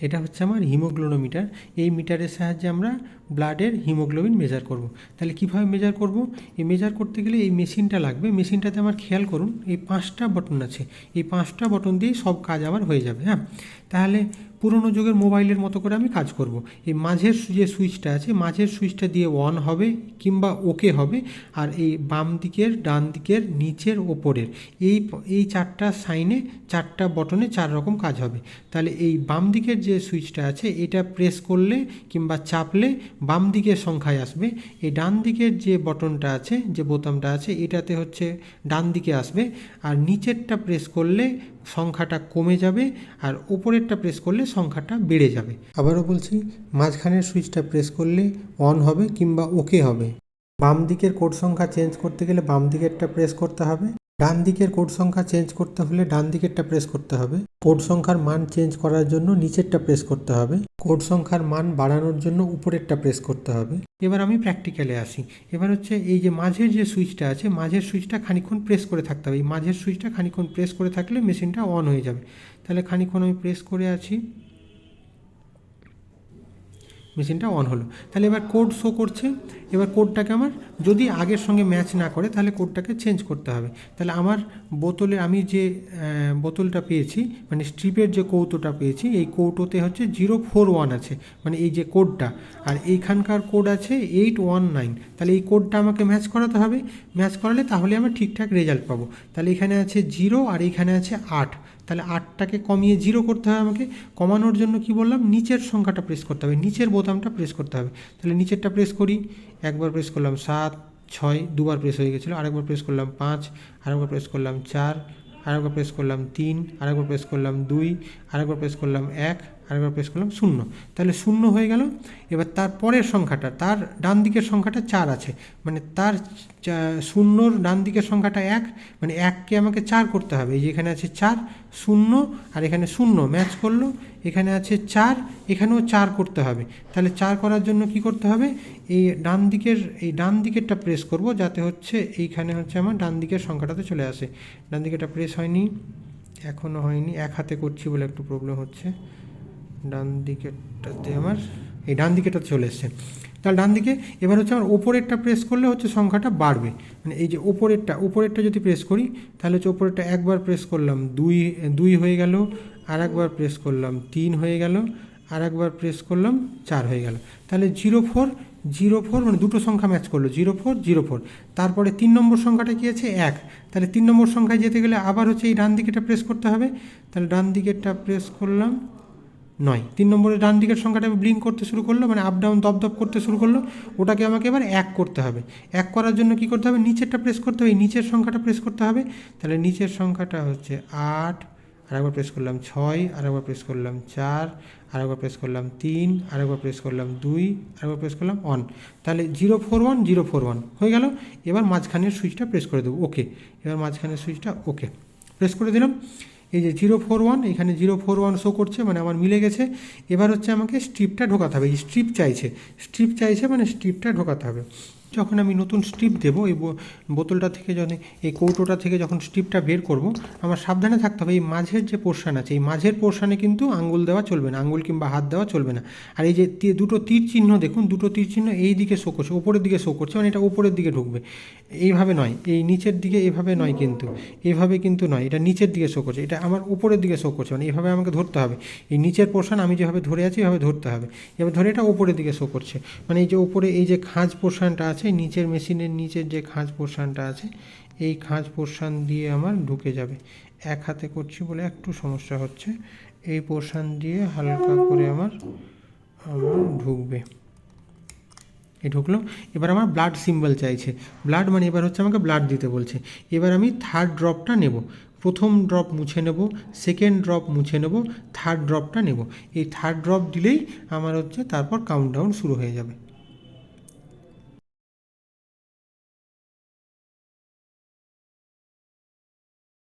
এটা হচ্ছে আমার হিমোগ্লোনোমিটার। এই মিটারের সাহায্যে আমরা ব্লাডের হিমোগ্লোবিন মেজার করব। তাহলে কীভাবে মেজার করব? এই মেজার করতে গেলে এই মেশিনটা লাগবে। মেশিনটাতে আমার খেয়াল করুন, এই পাঁচটা বটন আছে। এই পাঁচটা বটন দিয়েই সব কাজ আমার হয়ে যাবে হ্যাঁ? তাহলে পুরোনো যুগের মোবাইলের মতো করে আমি কাজ করব। এই মাঝের যে সুইচটা আছে, মাঝের সুইচটা দিয়ে অন হবে কিংবা ওকে হবে, আর এই বাম দিকের, ডান দিকের, নিচের, ওপরের, এই এই চারটা সাইনে চারটা বটনে চার রকম কাজ হবে। তাহলে এই বাম দিকের যে সুইচটা আছে, এটা প্রেস করলে কিংবা চাপলে বাম দিকের সংখ্যায় আসবে। এই ডান দিকের যে বটনটা আছে, যে বোতামটা আছে, এটাতে হচ্ছে ডান দিকে আসবে। আর নিচেরটা প্রেস করলে সংখ্যাটা কমে যাবে আর ওপরেরটা প্রেস করলে সংখ্যাটা বেড়ে যাবে। আবারও বলছি, মাঝখানের সুইচটা প্রেস করলে অন হবে কিংবা ওকে হবে। বাম দিকের কোড সংখ্যা চেঞ্জ করতে গেলে বাম দিকেরটা প্রেস করতে হবে। ডান দিকের কোড সংখ্যা চেঞ্জ করতে হলে ডান দিকেরটা প্রেস করতে হবে। কোড সংখ্যার মান চেঞ্জ করার জন্য নিচেরটা প্রেস করতে হবে। কোড সংখ্যার মান বাড়ানোর জন্য উপরেরটা প্রেস করতে হবে। এবার আমি প্র্যাকটিক্যালে আসি। এবার হচ্ছে এই যে মাঝের যে সুইচটা আছে, মাঝের সুইচটা খানিক্ষণ প্রেস করে থাকতে হবে। এই মাঝের সুইচটা খানিক্ষণ প্রেস করে থাকলে মেশিনটা অন হয়ে যাবে। তাহলে খানিক্ষণ আমি প্রেস করে আছি। মেশিনটা অন হলো। তাহলে এবার কোড শো করছে, এবার কোডটাকে আমার যদি আগের সঙ্গে ম্যাচ না করে, তাহলে কোডটাকে চেঞ্জ করতে হবে। তাহলে আমার বোতলে, আমি যে বোতলটা পেয়েছি মানে স্ট্রিপের যে কৌটোটা পেয়েছি, এই কৌটোতে হচ্ছে জিরো ফোর ওয়ান আছে মানে এই যে কোডটা আর এইখানকার কোড আছে এইট ওয়ান নাইন তাহলে এই কোডটা আমাকে ম্যাচ করাতে হবে। ম্যাচ করালে তাহলে আমি ঠিকঠাক রেজাল্ট পাবো। তাহলে এখানে আছে জিরো আর এখানে আছে আট। তাহলে আটটাকে কমিয়ে জিরো করতে হবে আমাকে। কমানোর জন্য কি বললাম? নিচের সংখ্যাটা প্রেস করতে হবে। নিচের বোতামটা প্রেস করতে হবে। তাহলে নিচেরটা প্রেস করি। একবার প্রেস করলাম সাত, ছয়, দুবার প্রেস হয়ে গেছিল। আরেকবার প্রেস করলাম পাঁচ, আরেকবার প্রেস করলাম চার, আরেকবার প্রেস করলাম তিন, আরেকবার প্রেস করলাম দুই, আরেকবার প্রেস করলাম এক আরেকবার প্রেস করলাম, শূন্য। তাহলে শূন্য হয়ে গেল। এবার তার পরের সংখ্যাটা, তার ডান দিকের সংখ্যাটা চার আছে। মানে তার শূন্যর ডান দিকের সংখ্যাটা এক মানে এককে আমাকে চার করতে হবে। এই যে এখানে আছে চার, শূন্য, আর এখানে শূন্য। ম্যাচ করল, এখানে আছে চার, এখানেও চার করতে হবে। তাহলে চার করার জন্য কি করতে হবে? এই ডান দিকের, এই ডান দিকেরটা প্রেস করব যাতে হচ্ছে এইখানে হচ্ছে আমার ডান দিকের সংখ্যাটাতে চলে আসে। ডান দিকেরটা প্রেস হয়নি এখনও হয়নি। এক হাতে করছি বলে একটু প্রবলেম হচ্ছে। ডান দিকেরটাতে আমার, এই ডান দিকেটা চলে এসছে। তাহলে ডান দিকে এবার হচ্ছে আমার ওপরেরটা প্রেস করলে হচ্ছে সংখ্যাটা বাড়বে। মানে এই যে ওপরেরটা ওপরেরটা যদি প্রেস করি, তাহলে হচ্ছে ওপরেরটা একবার প্রেস করলাম দুই দুই হয়ে গেল আর একবার প্রেস করলাম তিন হয়ে গেল আর একবার প্রেস করলাম চার হয়ে গেল। তাহলে জিরো ফোর জিরো ফোর মানে দুটো সংখ্যা ম্যাচ করল জিরো ফোর জিরো ফোর তারপরে তিন নম্বর সংখ্যাটা কী আছে? এক। তাহলে তিন নম্বর সংখ্যায় যেতে গেলে আবার হচ্ছে এই ডান দিকেটা প্রেস করতে হবে। তাহলে ডান দিকেরটা প্রেস করলাম নয়। তিন নম্বরে ডান দিকের সংখ্যাটা ব্লিঙ্ক করতে শুরু করল মানে আপ ডাউন দপ দপ করতে শুরু করল, ওটাকে আমাকে এবার এক করতে হবে। এক করার জন্য কি করতে হবে? নিচেরটা প্রেস করতে হবে নিচের সংখ্যাটা প্রেস করতে হবে। তাহলে নিচের সংখ্যাটা হচ্ছে আট, আরেকবার প্রেস করলাম ছয়, আরেকবার প্রেস করলাম চার, আরেকবার প্রেস করলাম তিন, আরেকবার প্রেস করলাম দুই, আরেকবার প্রেস করলাম অন তাহলে zero four one zero four one হয়ে গেল? এবার মাঝখানের সুইচটা প্রেস করে দেবো। ওকে এবার মাঝখানের সুইচটা ওকে প্রেস করে দিলাম। এই যে জিরো ফোর ওয়ান এখানে জিরো ফোর ওয়ান শো করছে মানে আমার মিলে গেছে। এবার হচ্ছে আমাকে স্ট্রিপটা ঢোকাতে হবে স্ট্রিপ চাইছে। স্ট্রিপ চাইছে মানে স্ট্রিপটা ঢোকাতে হবে। যখন আমি নতুন স্ট্রিপ দেবো এই বোতলটা থেকে যখন এই কৌটোটা থেকে যখন স্ট্রিপটা বের করব, আমার সাবধানে থাকতে হবে। এই মাঝের যে পোর্শান আছে, এই মাঝের পোর্শানে কিন্তু আঙ্গুল দেওয়া চলবে না, আঙ্গুল কিংবা হাত দেওয়া চলবে না। আর এই যে দুটো তীর চিহ্ন দেখুন, দুটো তীর চিহ্ন এই দিকে শো করছে, ওপরের দিকে শো করছে মানে এটা ওপরের দিকে ঢুকবে। এইভাবে নয়, এই নিচের দিকে এভাবে নয় কিন্তু, এভাবে কিন্তু নয়, এটা নিচের দিকে শো করছে, এটা আমার উপরের দিকে শো করছে মানে এইভাবে আমাকে ধরতে হবে। এই নিচের পোর্শন আমি যেভাবে ধরে আছি, এভাবে ধরতে হবে। এবার ধরে এটা ওপরের দিকে শো করছে। মানে এই যে ওপরে এই যে খাঁজ পোর্শনটা আছে, নিচের মেশিনের নিচের যে খাঁজ পোর্শনটা আছে, এই খাঁজ পোর্শন দিয়ে আমার ঢুকে যাবে। এক হাতে করছি বলে একটু সমস্যা হচ্ছে। এই পোর্শন দিয়ে হালকা করে আমার আমার ঢুকবে। এ ঢুকলো। এবার আমার ব্লাড সিম্বল চাইছে। ব্লাড মানে এবার হচ্ছে আমাকে ব্লাড দিতে বলছে। এবার আমি থার্ড ড্রপটা নেব। প্রথম ড্রপ মুছে নেব সেকেন্ড ড্রপ মুছে নেব থার্ড ড্রপটা নেব। এই থার্ড ড্রপ দিলেই আমার হচ্ছে তারপর কাউন্টডাউন শুরু হয়ে যাবে।